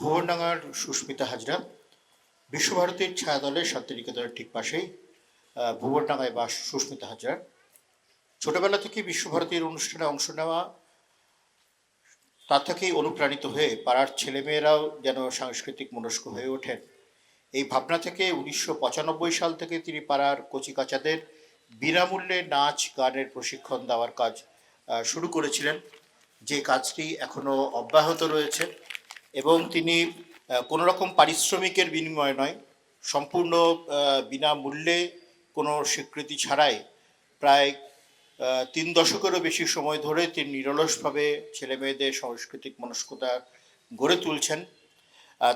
ভুবনডাঙ্গার সুস্মিতা হাজরা বিশ্বভারতীর ছায়াদলের শান্তিনিকেতনের ঠিক পাশেই ভুবনডাঙ্গায় বাস সুস্মিতা হাজরা। ছোটবেলা থেকে বিশ্বভারতীর অনুষ্ঠানে অংশ নেওয়া, তার থেকেই অনুপ্রাণিত হয়ে পাড়ার ছেলেমেয়েরাও যেন সাংস্কৃতিক মনস্ক হয়ে ওঠেন। এই ভাবনা থেকে উনিশশো পঁচানব্বই সাল থেকে তিনি পাড়ার কচিকাচাদের বিনামূল্যে নাচ, গানের প্রশিক্ষণ দেওয়ার কাজ শুরু করেছিলেন। যে কাজটি এখনও অব্যাহত রয়েছে। এবং তিনি কোনো রকম পারিশ্রমিকের বিনিময় নয়, সম্পূর্ণ বিনামূল্যে কোনো স্বীকৃতি ছাড়াই প্রায় তিন দশকেরও বেশি সময় ধরে তিনি নিরলসভাবে ছেলে মেয়েদের সাংস্কৃতিক মনস্কতা গড়ে তুলছেন।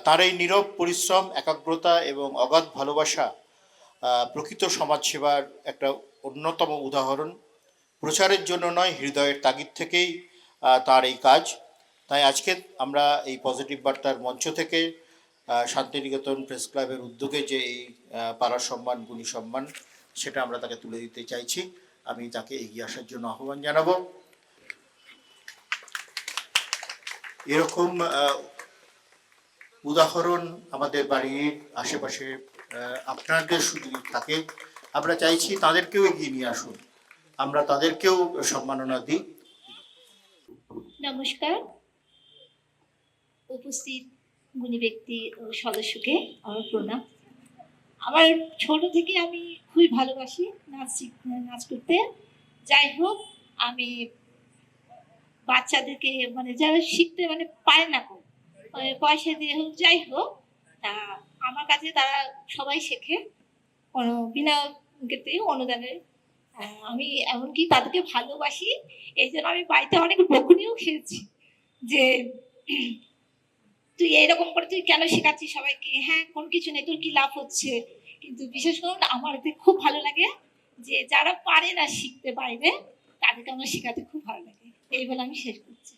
তার এই নীরব পরিশ্রম, একাগ্রতা এবং অগাধ ভালোবাসা প্রকৃত সমাজসেবার একটা অন্যতম উদাহরণ। প্রচারের জন্য নয়, হৃদয়ের তাগিদ থেকেই তার এই কাজ। তাই আজকে আমরা এই পজিটিভ বার্তার মঞ্চ থেকে শান্তিনিকেতন প্রেস ক্লাবের উদ্যোগে যে এই পাড়ার সম্মান, গুণী সম্মান, সেটা আমরা তাকে তুলে দিতে চাইছি। আমি তাকে এগিয়ে আসার জন্য আহ্বান জানাব। এরকম উদাহরণ আমাদের বাড়ির আশেপাশে আপনাদের শুধু থাকে। আমরা চাইছি তাদেরকেও এগিয়ে নিয়ে আসুন। আমরা তাদেরকেও সম্মাননা দিই। নমস্কার। উপস্থিত গুণী ব্যক্তি ও সদস্যকে আমার প্রণাম। আমার ছোট থেকে আমি খুবই ভালোবাসি নাচ নাচ করতে। যাই হোক, আমি বাচ্চাদেরকে মানে যারা শিখতে মানে পায় না কো মানে পয়সা দিয়ে হোক, যাই হোক, তা আমার কাছে তারা সবাই শেখে কোনো বিনা অনুদানে। আমি এমনকি তাদেরকে ভালোবাসি, এই জন্য আমি বাড়িতে অনেক বকুনিও খেয়েছি যে তুই এইরকম করে তুই কেন শেখাচ্ছিস সবাইকে? হ্যাঁ কোন কিছু নেই, তোর কি লাভ হচ্ছে? কিন্তু বিশেষ করে আমার খুব ভালো লাগে যে যারা পারে না শিখতে বাইরে তাদেরকে আমার শেখাতে খুব ভালো লাগে। এই বলে আমি শেষ করছি।